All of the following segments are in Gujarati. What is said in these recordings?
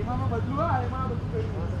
એમાં બદલું હા એમાં બધું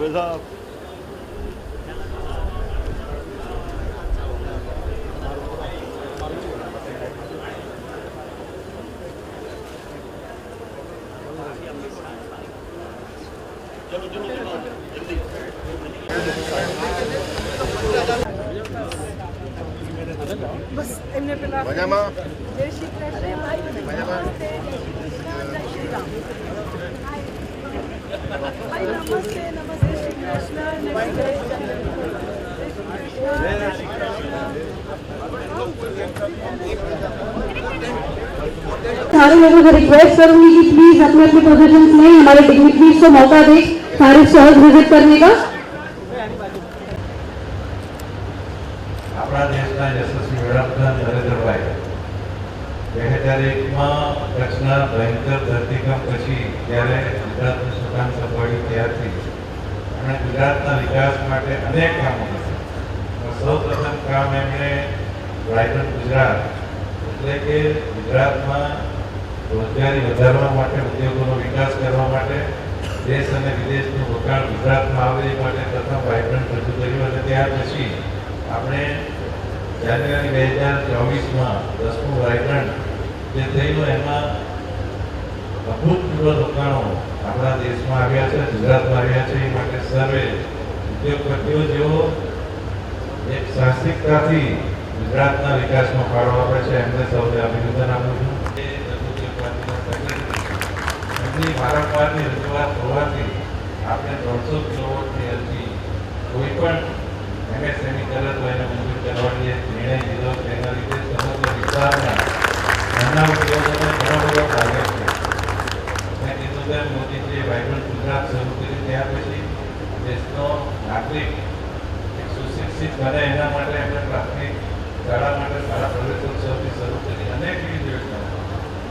bây giờ Bas Emine Pilar. Banyama. Değişikleşmeye ayrı. Banyama. Aynen. Aynen. Aynen. सारे लोगों से रिक्वेस्ट करूंगी कि प्लीज अपने अपने पोजीशन में हमारे डिग्निटरीज को मौका दें सारे स्टॉल्स विजिट करने का આપણા દેશના યશસ્વી વડાપ્રધાન નરેન્દ્રભાઈ બે હજાર એકમાં કચ્છના ભયંકર ધરતીકંપ પછી જ્યારે ગુજરાતનું સુકાન સંભાળ્યું ત્યારથી એમણે ગુજરાતના વિકાસ માટે અનેક કામો કર્યા સૌ પ્રથમ કામ એમણે વાઇબ્રન્ટ ગુજરાત એટલે કે ગુજરાતમાં રોજગારી વધારવા માટે, ઉદ્યોગોનો વિકાસ કરવા માટે, દેશ અને વિદેશનું રોકાણ ગુજરાતમાં આવે એ માટે પ્રથમ વાઇબ્રન્ટ રજૂ કર્યું અને ત્યાર પછી આપણે જાન્યુઆરી બે હજાર ચોવીસમાં દસમું વાઇબ્રન્ટ જે થયેલું, એમાં અભૂતપૂર્વ રોકાણો આપણા દેશમાં આવ્યા છે, ગુજરાતમાં આવ્યા છે, એ માટે સર્વે ઉદ્યોગપતિઓ જેઓ એક સાહસિકતાથી ગુજરાતના વિકાસમાં ફાળો આપે છે, એમને સૌને અભિનંદન આપું છું એ લઘુદ્યોગપતિના સંગઠન વારંવારની રજૂઆત હોવાથી આપણે ત્રણસો કિલોવોટની અરજી કોઈ પણ એમએસએમઈ કરે તો એને મંજૂર કરવાની નિર્ણય લીધો તેના લીધે સમગ્ર વિસ્તારના નાના ઉદ્યોગોને ઘણો બધો ફાયદો છે મેં કીધું તેમ મોદીજીએ વાઇબ્રન્ટ ગુજરાત શરૂ કર્યું ત્યાર પછી દેશનો નાગરિક સુશિક્ષિત બને એના માટે એમણે પ્રાથમિક શાળા માટે સારા પ્રવેશો